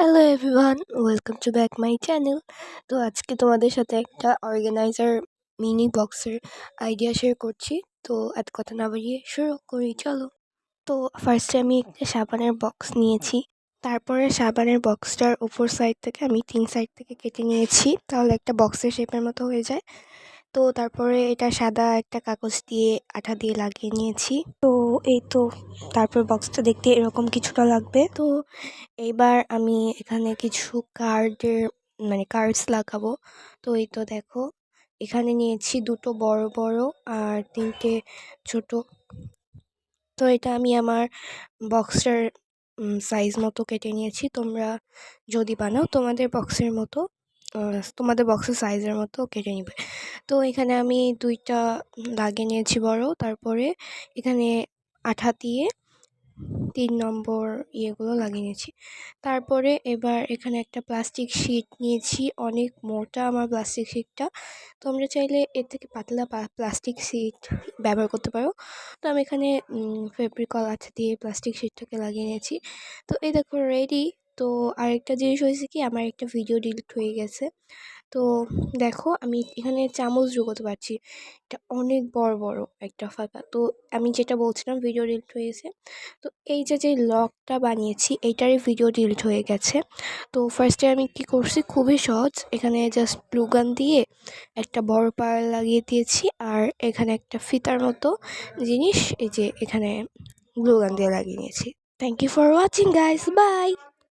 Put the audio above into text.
Hello everyone welcome to back my channel তো আজকে তোমাদের সাথে একটা অর্গানাইজার মিনি বক্সের আইডিয়া শেয়ার করছি। তো এত কথা না বাড়িয়ে শুরু করি, চলো। তো ফার্স্টে আমি একটা সাবানের বক্স নিয়েছি। তারপরে সাবানের বক্সটার ওপর সাইড থেকে আমি তিন সাইড থেকে কেটে নিয়েছি। তাহলে একটা বক্সের শেপের মতো হয়ে যায়। তো তারপরে এটা সাদা একটা কাগজ দিয়ে আঠা দিয়ে লাগিয়ে নিয়েছি। তো এই তো তারপর বক্সটা দেখতে এরকম কিছুটা লাগবে। তো এইবার আমি এখানে কিছু কার্ডের মানে কার্ডস লাগাবো। তো এই তো দেখো, এখানে নিয়েছি দুটো বড় বড় আর তিনটে ছোট। তো এটা আমি আমার বক্সের সাইজ মতো কেটে নিয়েছি। তোমরা যদি বানাও তোমাদের বক্সের মতো তোমাদের বক্সের সাইজের মতো কেটে নিবে। তো এখানে আমি দুইটা লাগিয়ে নিয়েছি বড়। তারপরে এখানে আঠা দিয়ে তিন নম্বর ইয়েগুলো লাগিয়ে নিয়েছি। তারপরে এবার এখানে একটা প্লাস্টিক শিট নিয়েছি। অনেক মোটা আমার প্লাস্টিক শিটটা। তোমরা চাইলে এর থেকে পাতলা প্লাস্টিক শিট ব্যবহার করতে পারো। তো আমি এখানে ফেব্রিকল আঠা দিয়ে প্লাস্টিক শিটটাকে লাগিয়ে নিয়েছি। তো এই দেখো রেডি তো আরেকটা জিনিস হয়েছে কি, আমার একটা ভিডিও ডিলিট হয়ে গেছে। তো দেখো, আমি এখানে চামচ ঢুকোতে পারছি। এটা অনেক বড় বড় একটা ফাঁকা। তো আমি যেটা বলছিলাম ভিডিও ডিলিট হয়েছে। তো এই যে যে লকটা বানিয়েছি, এইটারই ভিডিও ডিলিট হয়ে গেছে। তো ফার্স্টে আমি কি করছি, খুবই সহজ। এখানে জাস্ট ব্লুগান দিয়ে একটা বড় পাড় লাগিয়ে দিয়েছি। আর এখানে একটা ফিতার মতো জিনিস, এই যে এখানে গ্লুগান দিয়ে লাগিয়ে নিয়েছি। Thank you for watching guys bye